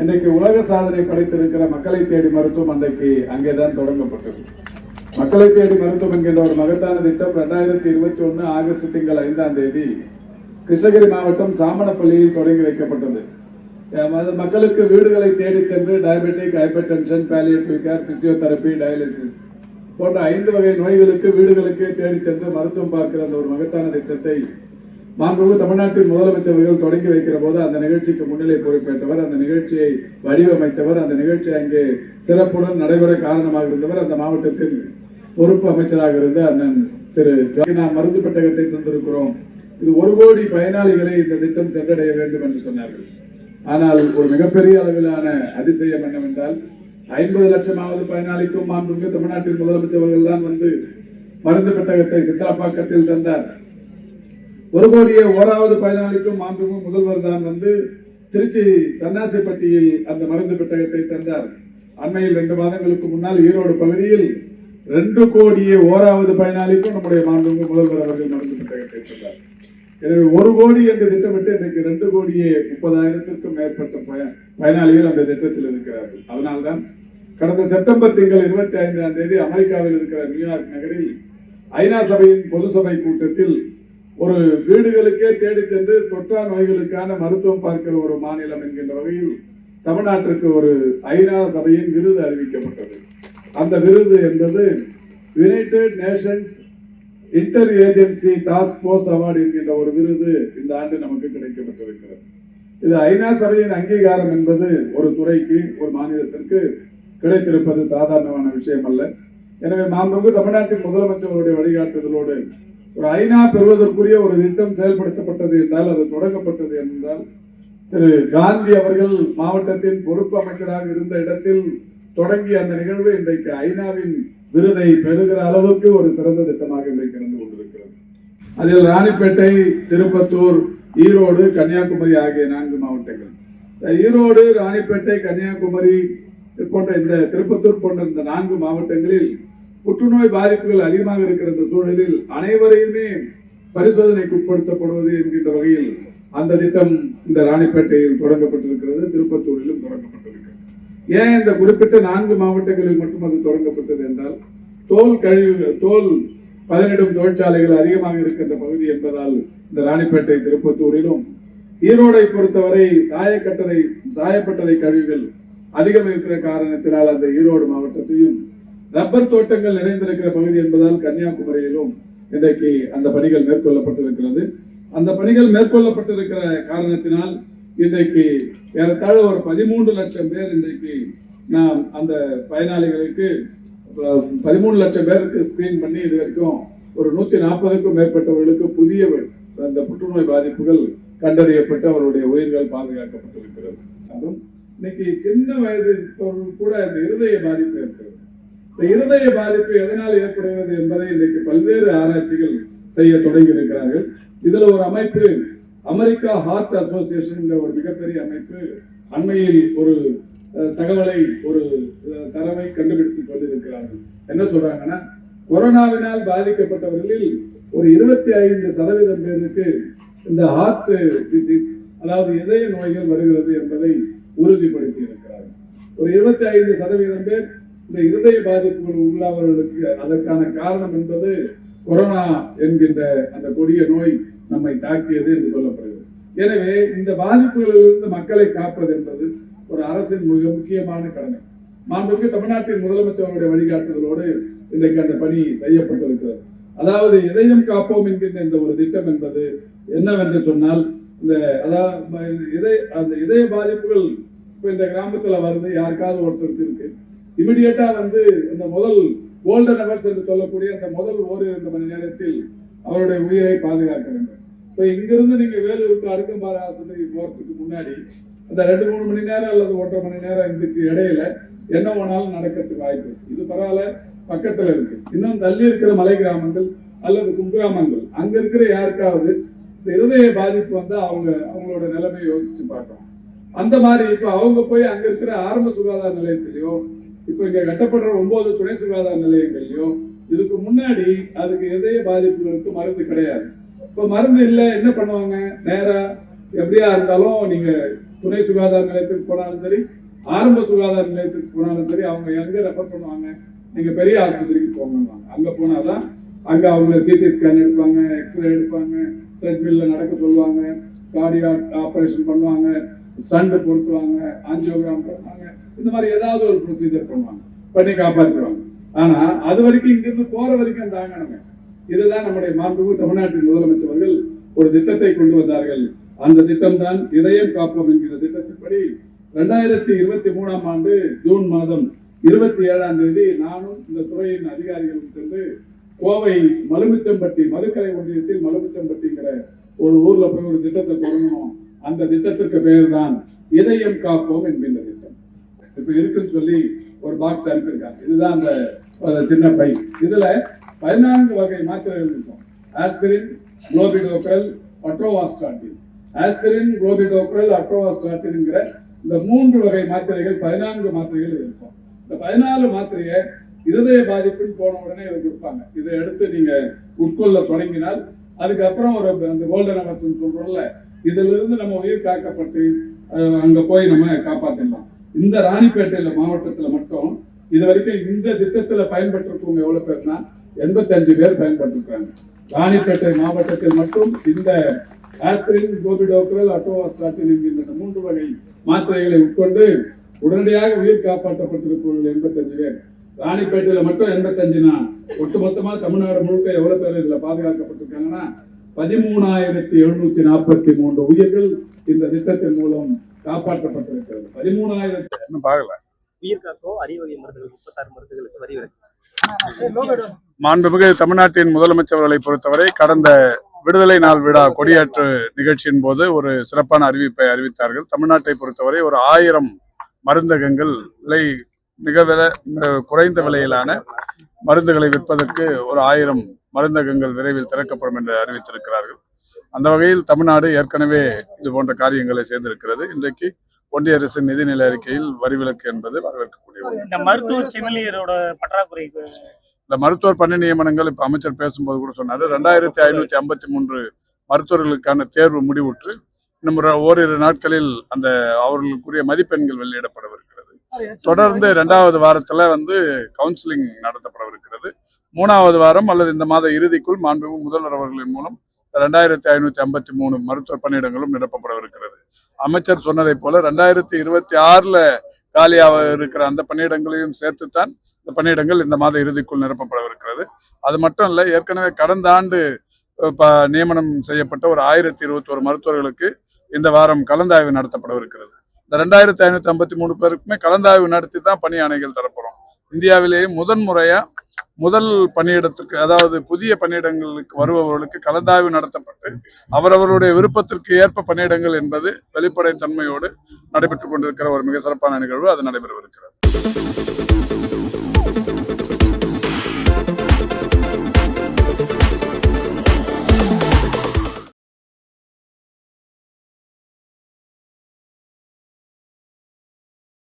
இன்றைக்கு உலக சாதனை படைத்திருக்கிற மக்களை தேடி மருத்துவம் அன்றைக்கு அங்கேதான் தொடங்கப்பட்டது. மக்களை தேடி மருத்துவம் என்கின்ற ஒரு மகத்தான திட்டம் ரெண்டாயிரத்தி இருபத்தி ஒன்று ஆகஸ்ட் திங்கள் ஐந்தாம் தேதி கிருஷ்ணகிரி மாவட்டம் சாமணப்பள்ளியில் தொடங்கி வைக்கப்பட்டது. மக்களுக்கு வீடுகளை தேடி சென்று diabetic hypertension palliative care physiotherapy dialysis போன்ற ஐந்து வகை நோய்களுக்கு வீடுகளுக்கு தேடி சென்று மருத்துவம் பார்க்கிற அந்த ஒரு மகத்தான திட்டத்தை மாண்புமிகு தமிழ்நாட்டின் முதலமைச்சர் அவர்கள் தொடங்கி வைக்கிற போது அந்த நிகழ்ச்சிக்கு முன்னிலை பொறுப்பேற்றவர் அந்த நிகழ்ச்சியை வடிவமைத்தவர் அந்த நிகழ்ச்சி அங்கே சிறப்புடன் நடைபெற காரணமாக இருந்தவர் அந்த மாவட்டத்தின் பொறுப்பு அமைச்சராக இருந்த அண்ணன் திரு. நாம் மருந்து பெட்டகத்தை தந்திருக்கிறோம். இது ஒரு கோடி பயனாளிகளை இந்த திட்டம் சென்றடைய வேண்டும் என்று சொன்னார்கள். ஆனால் ஒரு மிகப்பெரிய அளவிலான அதிசயம் என்னவென்றால் ஐம்பது லட்சமாவது பயனாளிக்கும் மாண்புமிகு தமிழ்நாட்டின் முதலமைச்சர் அவர்கள் தான் வந்து மருந்து பெட்டகத்தை சித்தாப்பாக்கத்தில் தந்தார். ஒரு கோடியே ஓராவது பயனாளிக்கும் மாண்புமிகு முதல்வர் தான் வந்து திருச்சி சன்னாசிப்பட்டியில் அந்த மருந்து பெட்டகத்தை தந்தார். அண்மையில் ரெண்டு மாதங்களுக்கு முன்னால் ஈரோடு பகுதியில் ரெண்டு கோடியே ஓராவது பயனாளிக்கும் நம்முடைய மாண்புமிகு முதல்வர் அவர்கள் மருந்து பெட்டகத்தை தந்தார். எனவே ஒரு கோடி என்று திட்டம் ரெண்டு கோடியே முப்பதாயிரத்திற்கும் மேற்பட்ட பய பயனாளிகள் அந்த திட்டத்தில் இருக்கிறார்கள். அதனால்தான் கடந்த செப்டம்பர் திங்கள் இருபத்தி ஐந்தாம் தேதி அமெரிக்காவில் இருக்கிற நியூயார்க் நகரில் ஐநா சபையின் பொது சபை கூட்டத்தில் ஒரு வீடுகளுக்கே தேடி சென்று தொற்றா நோய்களுக்கான மருத்துவம் பார்க்கிற ஒரு மாநிலம் என்கின்ற வகையில் தமிழ்நாட்டிற்கு ஒரு ஐநா சபையின் விருது அறிவிக்கப்பட்டது. அந்த விருது என்பது United Nations inter agency task force award என்கின்ற ஒரு விருது இந்த ஆண்டு நமக்கு கிடைக்கப்பட்டிருக்கிறது. இது ஐநா சபையின் அங்கீகாரம் என்பது ஒரு துறைக்கு ஒரு மாநிலத்திற்கு கிடைத்திருப்பது சாதாரணமான விஷயம் அல்ல எனவே மாண்புமிகு தமிழ்நாட்டின் முதலமைச்சருடைய வழிகாட்டுதலோடு ஒரு ஐநா பெறுவதற்குரிய ஒரு திட்டம் செயல்படுத்தப்பட்டது என்றால் அது தொடங்கப்பட்டது என்றால் திரு காந்தி அவர்கள் மாவட்டத்தின் பொறுப்பு அமைச்சராக இருந்த இடத்தில் தொடங்கிய அந்த நிகழ்வு இன்றைக்கு ஐநாவின் விருதை பெறுகிற அளவுக்கு ஒரு சிறந்த திட்டமாக இன்றைக்கு இருந்து கொண்டிருக்கிறது. அதில் ராணிப்பேட்டை திருப்பத்தூர் ஈரோடு கன்னியாகுமரி ஆகிய நான்கு மாவட்டங்கள். ஈரோடு ராணிப்பேட்டை கன்னியாகுமரி போன்ற இந்த திருப்பத்தூர் போன்ற இந்த நான்கு மாவட்டங்களில் புற்றுநோய் பாதிப்புகள் அதிகமாக இருக்கிற இந்த சூழலில் அனைவரையுமே பரிசோதனைக்கு உட்படுத்தப்படுவது என்கின்ற வகையில் அந்த திட்டம் இந்த ராணிப்பேட்டையில் தொடங்கப்பட்டிருக்கிறது திருப்பத்தூரிலும் தொடங்கப்பட்டிருக்கிறது. ஏன் இந்த குறிப்பிட்ட நான்கு மாவட்டங்களில் மட்டும் அது தொடங்கப்பட்டது என்றால் தோல் கழிவுகள் தோல் பதனிடும் தொழிற்சாலைகள் அதிகமாக இருக்கின்ற பகுதி என்பதால் இந்த ராணிப்பேட்டை திருப்பத்தூரிலும் ஈரோடை பொறுத்தவரை சாயக்கட்டறை சாயப்பட்டறை கழிவுகள் அதிகம் இருக்கிற காரணத்தினால் அந்த ஈரோடு மாவட்டத்தையும் ரப்பர் தோட்டங்கள் நிறைந்திருக்கிற பகுதி என்பதால் கன்னியாகுமரியிலும் இன்றைக்கு அந்த பணிகள் மேற்கொள்ளப்பட்டிருக்கிறது. அந்த பணிகள் மேற்கொள்ளப்பட்டிருக்கிற காரணத்தினால் இன்றைக்கு ஏறத்தாழ ஒரு பதிமூன்று லட்சம் பேர் இன்றைக்கு நாம் அந்த பயனாளிகளுக்கு பதிமூணு லட்சம் பேருக்கு ஸ்கிரீன் பண்ணி இது வரைக்கும் ஒரு நூற்றி நாற்பதுக்கும் மேற்பட்டவர்களுக்கு புதிய அந்த புற்றுநோய் பாதிப்புகள் கண்டறியப்பட்டு அவருடைய உயிர்கள் பாதுகாக்கப்பட்டிருக்கிறது. அதுவும் இன்னைக்கு சின்ன வயது இருப்பவர்கள் கூட இந்த இருதய பாதிப்பு இருக்கிறது இந்த இருதய பாதிப்பு எதனால் ஏற்படுகிறது என்பதை இன்றைக்கு பல்வேறு ஆராய்ச்சிகள் செய்ய தொடங்கி இருக்கிறார்கள். இதில் ஒரு அமைப்பு அமெரிக்கா ஹார்ட் அசோசியேஷன் ஒரு மிகப்பெரிய அமைப்பு அண்மையில் ஒரு தகவலை ஒரு தரவை கண்டுபிடித்து கொண்டிருக்கிறார்கள். என்ன சொல்றாங்கன்னா கொரோனாவினால் பாதிக்கப்பட்டவர்களில் ஒரு இருபத்தி ஐந்து சதவீதம் பேருக்கு இந்த ஹார்ட் டிசீஸ் அதாவது இதய நோய்கள் வருகிறது என்பதை உறுதிப்படுத்தி இருக்கிறார்கள் ஒரு இருபத்தி ஐந்து சதவீதம் பேர் இந்த இருதய பாதிப்புகள் உள்ளவர்களுக்கு அதற்கான காரணம் என்பது கொரோனா என்கின்ற அந்த கொடிய நோய் நம்மை தாக்கியது என்று சொல்லப்படுகிறது. எனவே இந்த பாதிப்புகளிலிருந்து மக்களை காப்பது என்பது ஒரு அரசின் மிக முக்கியமான கடமை. மாண்புமிகு தமிழ்நாட்டின் முதலமைச்சருடைய வழிகாட்டுதலோடு இன்றைக்கு அந்த பணி செய்யப்பட்டிருக்கிறது. அதாவது இதயம் காப்போம் என்கின்ற இந்த ஒரு திட்டம் என்பது என்னவென்று சொன்னால் இந்த அதாவது இதய அந்த இதய பாதிப்புகள் இப்போ இந்த கிராமத்துல வருது யாருக்காவது ஒருத்தருக்கு இருக்கு. இமிடியேட்டா வந்து இந்த முதல் கோல்டன் ஹவர்ஸ் என்று சொல்லக்கூடிய அந்த முதல் ஓரிரண்டு மணி நேரத்தில் அவருடைய உயிரை பாதுகாக்க வேண்டும். இப்போ இங்கிருந்து நீங்கள் வேலூருக்கு அடுக்கம்பாறை ஆஸ்பத்திரிக்கு போகிறதுக்கு முன்னாடி அந்த ரெண்டு மூணு மணி நேரம் அல்லது ஒன்றரை மணி நேரம் இதுக்கு இடையில என்ன வேணாலும் நடக்கிறதுக்கு வாய்ப்பு இது பரவாயில்ல பக்கத்தில் இருக்கு. இன்னும் தள்ளி இருக்கிற மலை கிராமங்கள் அல்லது குக்கிராமங்கள் அங்கே இருக்கிற யாருக்காவது இந்த இருதய பாதிப்பு வந்து அவங்க அவங்களோட நிலைமையை யோசிச்சு பார்க்கணும். அந்த மாதிரி இப்போ அவங்க போய் அங்கே இருக்கிற ஆரம்ப சுகாதார நிலையத்திலையோ இப்போ இங்கே கட்டப்படுற ஒன்பது துணை சுகாதார நிலையங்கள்லையோ இதுக்கு முன்னாடி அதுக்கு இதய பாதிப்புகளுக்கு மருந்து கிடையாது. இப்போ மருந்து இல்லை என்ன பண்ணுவாங்க? நேராக எப்படியா இருந்தாலும் நீங்கள் துணை சுகாதார நிலையத்துக்கு போனாலும் சரி ஆரம்ப சுகாதார நிலையத்துக்கு போனாலும் சரி அவங்க எங்கே ரெஃபர் பண்ணுவாங்க? நீங்கள் பெரிய ஆஸ்பத்திரிக்கு போகணும்வாங்க அங்கே போனாதான் அங்கே அவங்க சிடி ஸ்கேன் எடுப்பாங்க எக்ஸ்ரே எடுப்பாங்க ட்ரெட்மில்ல நடக்க சொல்லுவாங்க கார்டியா ஆப்ரேஷன் பண்ணுவாங்க ஸ்டண்ட் பொருத்துவாங்க ஆஞ்சியோகிராம் பண்ணுவாங்க. இந்த மாதிரி ஏதாவது ஒரு ப்ரொசீஜர் பண்ணுவாங்க. பண்ணி காப்பாற்றுவாங்க ஆனால் அது வரைக்கும் இங்கிருந்து போகிற வரைக்கும் தாங்கணுங்க. இதுதான் நம்முடைய மாண்புமிகு தமிழ்நாட்டின் முதலமைச்சர்கள் ஒரு திட்டத்தை கொண்டு வந்தார்கள். அந்த திட்டம் தான் இதயம் காப்போம் என்கிற திட்டத்தின்படி ரெண்டாயிரத்தி இருபத்தி மூணாம் ஆண்டு ஜூன் மாதம் இருபத்தி ஏழாம் தேதி நானும் இந்த துறையின் அதிகாரிகளும் சென்று கோவை மலுமிச்சம்பட்டி மதுக்கரை ஒன்றியத்தில் மலுமிச்சம்பட்டிங்கிற ஒரு ஊர்ல போய் ஒரு திட்டத்தை தொடங்கணும் அந்த திட்டத்திற்கு பெயர் தான் இதயம் காப்போம் என்கின்ற திட்டம். இப்ப இருக்குன்னு சொல்லி ஒரு பாக்ஸ் அனுப்பியிருக்காங்க. இதுதான் அந்த சின்ன பை. இதுல பதினான்கு வகை மாத்திரைகள் இருக்கும். Aspirin clopidogrel atorvastatin aspirin clopidogrel அட்ரோவாஸ்டாட்டின்ங்கிற இந்த மூன்று வகை மாத்திரைகள் பதினான்கு மாத்திரைகள் இருக்கும். இந்த பதினாலு மாத்திரையை இருதய பாதிப்புன்னு போன உடனே இதை கொடுப்பாங்க. இதை எடுத்து நீங்க உட்கொள்ள தொடங்கினால் அதுக்கப்புறம் ஒரு அந்த கோல்டன் அவர்ஸ் சொல்றோம்ல இதுல இருந்து நம்ம உயிர் காக்கப்பட்டு அங்கே அங்க போய் நம்ம காப்பாற்றிடலாம் இந்த ராணிப்பேட்டையில் மாவட்டத்தில் மட்டும் இது வரைக்கும் இந்த திட்டத்தில் பயன்பட்டிருக்கவங்க எவ்வளவு பேர்னா எண்பத்தஞ்சு பேர் பயன்பட்டிருக்காங்க. ராணிப்பேட்டை மாவட்டத்தில் மட்டும் இந்த ஆஸ்பிரின் கோபிடோக்ரல் அட்டோவாஸ்டாட்டின் என்கின்ற இந்த மூன்று வகை மாத்திரைகளை உட்கொண்டு உடனடியாக உயிர் காப்பாற்றப்பட்டிருப்பவர்கள் எண்பத்தஞ்சு பேர். ராணிப்பேட்டையில மட்டும் எண்பத்தஞ்சுனா ஒட்டுமொத்தமா தமிழ்நாடு முழுக்க எவ்வளவு பேர் இதுல பாதுகாக்கப்பட்டிருக்காங்கன்னா பதிமூணாயிரத்தி எழுநூத்தி நாற்பத்தி மூன்று உயிர்கள் இந்த திட்டத்தின் மூலம் காப்பாற்றப்பட்டிருக்கிறது. பதிமூணாயிரத்தி பார்க்கல. உயிர் காக்கோ அரியவகை மருந்துகள் முப்பத்தாறு மருந்துகளுக்கு வரி விலக்கு மாண்புமிகு தமிழ்நாட்டின் முதலமைச்சர்களை பொறுத்தவரை கடந்த விடுதலை நாள் விழா கொடியேற்று நிகழ்ச்சியின் போது ஒரு சிறப்பான அறிவிப்பை அறிவித்தார்கள். தமிழ்நாட்டை பொறுத்தவரை ஒரு ஆயிரம் மருந்தகங்கள் விலை மிக விலை மிக குறைந்த விலையிலான மருந்துகளை விற்பதற்கு ஒரு ஆயிரம் மருந்தகங்கள் விரைவில் திறக்கப்படும் என்று அறிவித்திருக்கிறார்கள். அந்த வகையில் தமிழ்நாடு ஏற்கனவே இது போன்ற காரியங்களை செய்திருக்கிறது. இன்றைக்கு ஒன்றிய அரசின் நிதிநிலை அறிக்கையில் வரி விலக்கு என்பது வரவேற்கக்கூடிய. இந்த மருத்துவ செவிலியரோட பற்றாக்குறை இந்த மருத்துவர் பணி நியமனங்கள் இப்ப அமைச்சர் பேசும்போது கூட சொன்னாரு. ரெண்டாயிரத்தி ஐநூத்தி ஐம்பத்தி மூன்று மருத்துவர்களுக்கான தேர்வு முடிவுற்று இன்னும் ஓரிரு நாட்களில் அந்த அவர்களுக்குரிய மதிப்பெண்கள் வெளியிடப்படவிருக்கிறது. தொடர்ந்து இரண்டாவது வாரத்துல வந்து கவுன்சிலிங் நடத்தப்படவிருக்கிறது. மூணாவது வாரம் அல்லது இந்த மாத இறுதிக்குள் மாண்புமிகு முதல்வர் அவர்களின் மூலம் ரெண்டாயிரத்தி ஐநூத்தி ஐம்பத்தி மூணு மருத்துவ பணியிடங்களும் நிரப்பப்படவிருக்கிறது. அமைச்சர் சொன்னதைப் போல ரெண்டாயிரத்தி இருபத்தி ஆறுல காலியாக இருக்கிற அந்த பணியிடங்களையும் சேர்த்துத்தான் இந்த பணியிடங்கள் இந்த மாத இறுதிக்குள் நிரப்பப்படவிருக்கிறது. அது மட்டும் இல்ல ஏற்கனவே கடந்த ஆண்டு நியமனம் செய்யப்பட்ட ஒரு ஆயிரத்தி இருபத்தி ஒரு மருத்துவர்களுக்கு இந்த வாரம் கலந்தாய்வு நடத்தப்படவிருக்கிறது. இந்த ரெண்டாயிரத்தி ஐநூத்தி ஐம்பத்தி மூணு பேருக்குமே கலந்தாய்வு நடத்தி தான் பணி ஆணைகள் தரப்படும் இந்தியாவிலேயே முதன் முறையாக முதல் பணியிடத்துக்கு அதாவது புதிய பணியிடங்களுக்கு வருபவர்களுக்கு கலந்தாய்வு நடத்தப்பட்டு அவரவருடைய விருப்பத்திற்கு ஏற்ப பணியிடங்கள் என்பது வெளிப்படைத்தன்மையோடு நடைபெற்றுக் கொண்டிருக்கிற ஒரு மிக சிறப்பான நிகழ்வு அது நடைபெறவிருக்கிறது.